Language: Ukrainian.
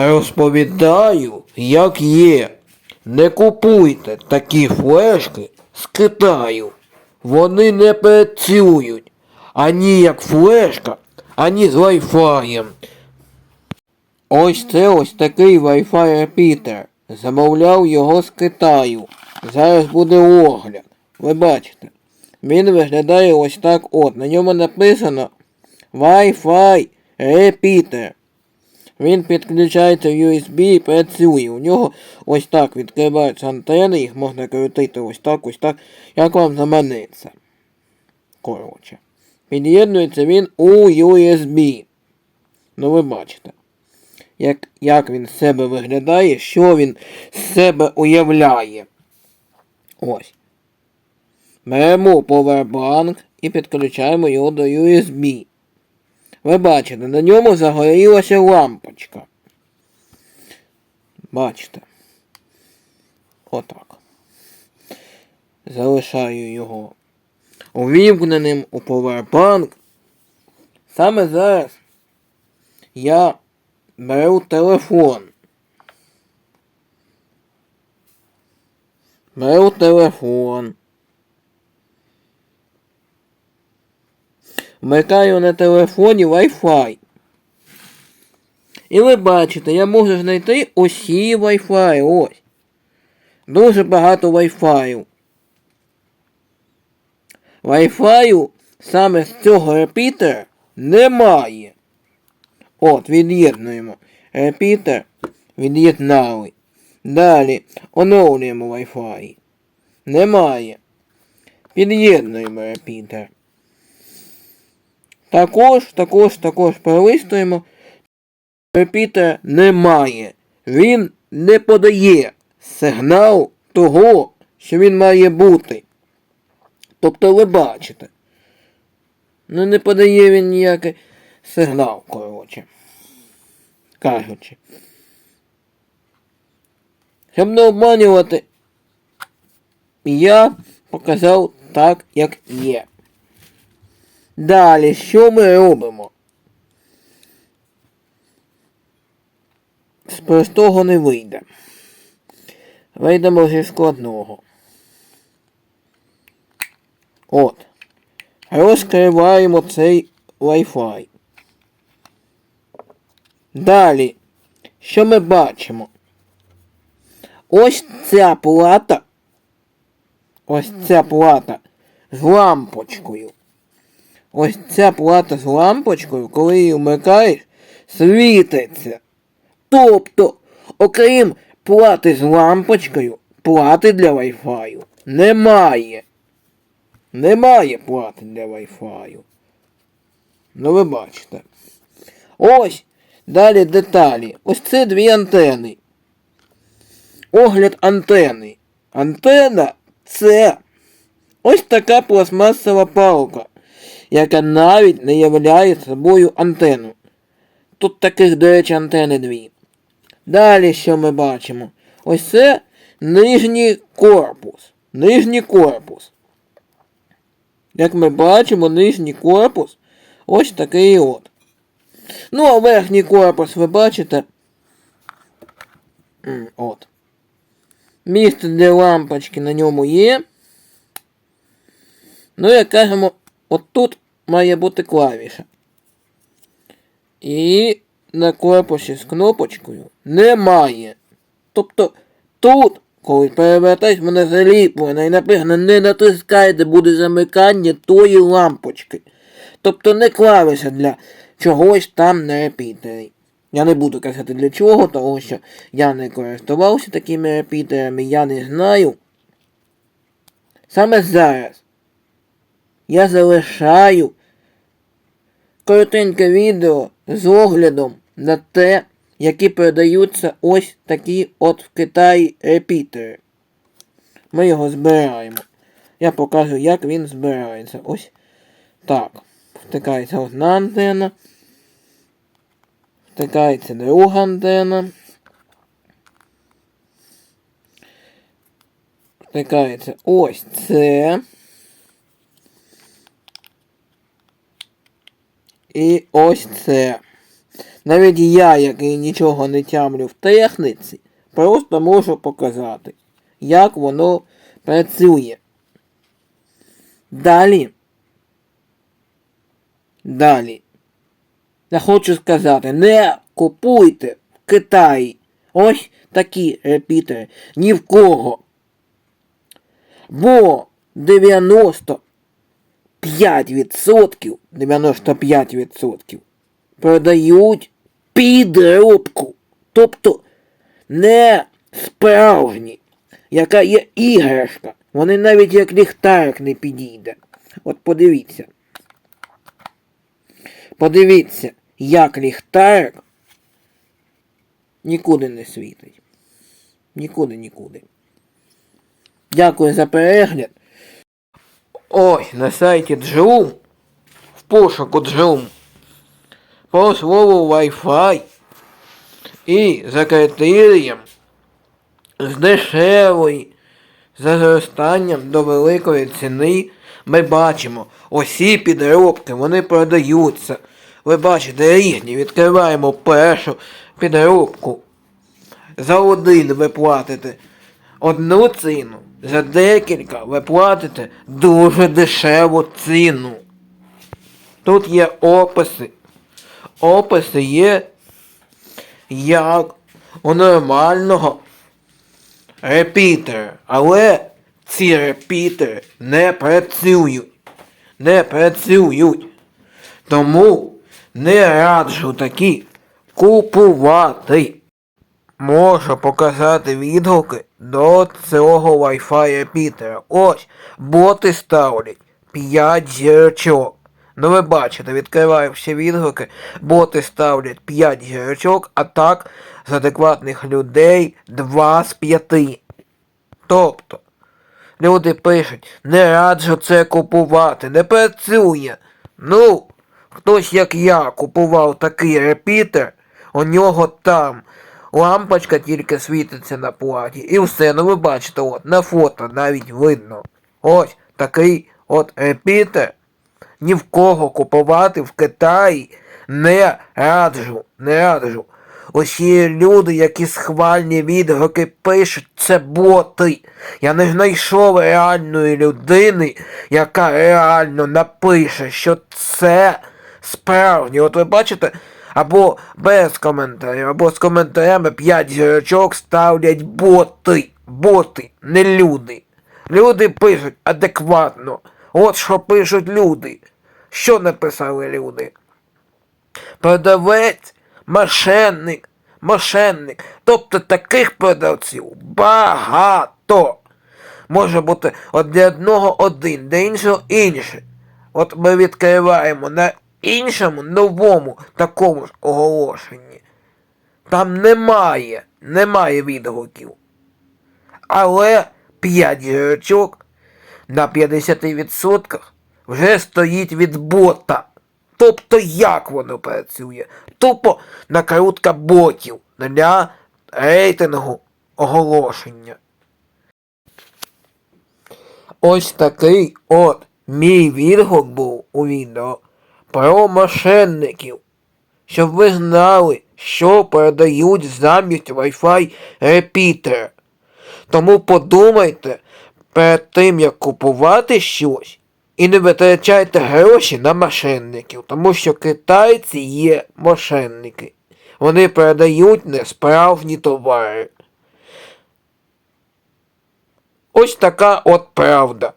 Розповідаю, як є. Не купуйте такі флешки з Китаю. Вони не працюють ані як флешка, ані з Wi-Fi. Ось це ось такий Wi-Fi репітер. Замовляв його з Китаю. Зараз буде огляд. Ви бачите. Він виглядає ось так от. На ньому написано Wi-Fi репітер. Він підключається в USB і працює. У нього ось так відкриваються антени, їх можна крутити ось так, ось так, як вам заманеться. Коротше. Під'єднується він у USB. Ну ви бачите, як, як він з себе виглядає, що він з себе уявляє. Ось. Беремо повербанк і підключаємо його до USB. Ви бачите, на ньому загорілася лампочка. Бачите. Отак. Залишаю його увімкненим у повербанк. Саме зараз я беру телефон. Беру телефон. Вмикаю на телефоні Wi-Fi. І ви бачите, я можу знайти усі Wi-Fi. Ось. Дуже багато Wi-Fi. Wi-Fi саме з цього репітера немає. От, від'єднуємо. Репітер від'єднали. Далі оновлюємо Wi-Fi. Немає. Під'єднуємо репітер. Також, також, також пролистуємо. Репітера немає. Він не подає сигнал того, що він має бути. Тобто ви бачите. Ну не подає він ніякий сигнал, коротше. Кажучи. Щоб не обманювати, я показав так, як є. Далі, що ми робимо? З простого не вийде. Вийдемо зі складного. От. Розкриваємо цей Wi-Fi. Далі. Що ми бачимо? Ось ця плата. Ось ця плата з лампочкою. Ось ця плата з лампочкою, коли її вмикаєш, світиться. Тобто, окрім плати з лампочкою, плати для Wi-Fi немає. Немає плати для Wi-Fi. Ну ви бачите. Ось далі деталі. Ось це дві антени. Огляд антени. Антена це ось така пластмасова палка, яка навіть не являє собою антенну. Тут таких, до речі, антени дві. Далі що ми бачимо? Ось це нижній корпус. Нижній корпус. Як ми бачимо, нижній корпус ось такий от. Ну, а верхній корпус ви бачите. От. Місце для лампочки на ньому є. Ну, як кажемо, от тут має бути клавіша. І на корпусі з кнопочкою немає. Тобто тут, коли перевертаєш, мене заліплено і написано не натискайте, буде замикання тої лампочки. Тобто не клавіша для чогось там на репітері. Я не буду казати для чого, тому що я не користувався такими репітерами, я не знаю. Саме зараз я залишаю коротеньке відео з оглядом на те, які продаються ось такі от в Китаї репітери. Ми його збираємо. Я покажу, як він збирається. Ось так. Втикається одна антенна. Втикається друга антенна. Втикається ось це. І ось це. Навіть я, який нічого не тямлю в техніці, просто можу показати, як воно працює. Далі. Далі. Я хочу сказати, не купуйте в Китаї ось такі репітери ні в кого. Бо 95%, 95% продають підробку. Тобто не справжні, яка є іграшка. Вони навіть як ліхтарик не підійде. От подивіться. Подивіться, як ліхтарик нікуди не світить. Нікуди, нікуди. Дякую за перегляд. Ось на сайті Джум, в пошуку Джум, по слову Wi-Fi і за критерієм з дешевої за зростанням до великої ціни ми бачимо усі підробки, вони продаються. Ви бачите різні, відкриваємо першу підробку. За один ви платите одну ціну, за декілька ви платите дуже дешеву ціну. Тут є описи. Описи є як у нормального репітера. Але ці репітери не працюють. Не працюють. Тому не раджу такі купувати. Можу показати відгуки до цього Wi-Fi репітера. Ось, боти ставлять 5 зірочок. Ну ви бачите, відкриваю всі відгуки, боти ставлять 5 зірочок, а так з адекватних людей 2 з 5. Тобто, люди пишуть, не раджу це купувати, не працює. Ну, хтось як я купував такий репітер, у нього там лампочка тільки світиться на платі. І все, ну ви бачите, от, на фото навіть видно. Ось такий от репітер. Ні в кого купувати в Китаї не раджу, не раджу. Усі люди, які схвальні відгуки пишуть, це боти. Я не знайшов реальної людини, яка реально напише, що це справді. От ви бачите, або без коментарів, або з коментарями 5 зірочок ставлять боти. Боти, не люди. Люди пишуть адекватно. От що пишуть люди. Що написали люди? Продавець, мошенник, мошенник. Тобто таких продавців багато. Може бути от для одного один, для іншого інший. От ми відкриваємо на іншому новому такому ж оголошенні. Там немає, немає відгуків. Але 5 зірочок на 50% вже стоїть від бота. Тобто як воно працює? Тупо накрутка ботів для рейтингу оголошення. Ось такий от мій відгук був у відео про мошенників. Щоб ви знали, що передають замість Wi-Fi репітера. Тому подумайте перед тим, як купувати щось, і не витрачайте гроші на мошенників, тому що китайці є мошенники. Вони передають несправжні товари. Ось така от правда.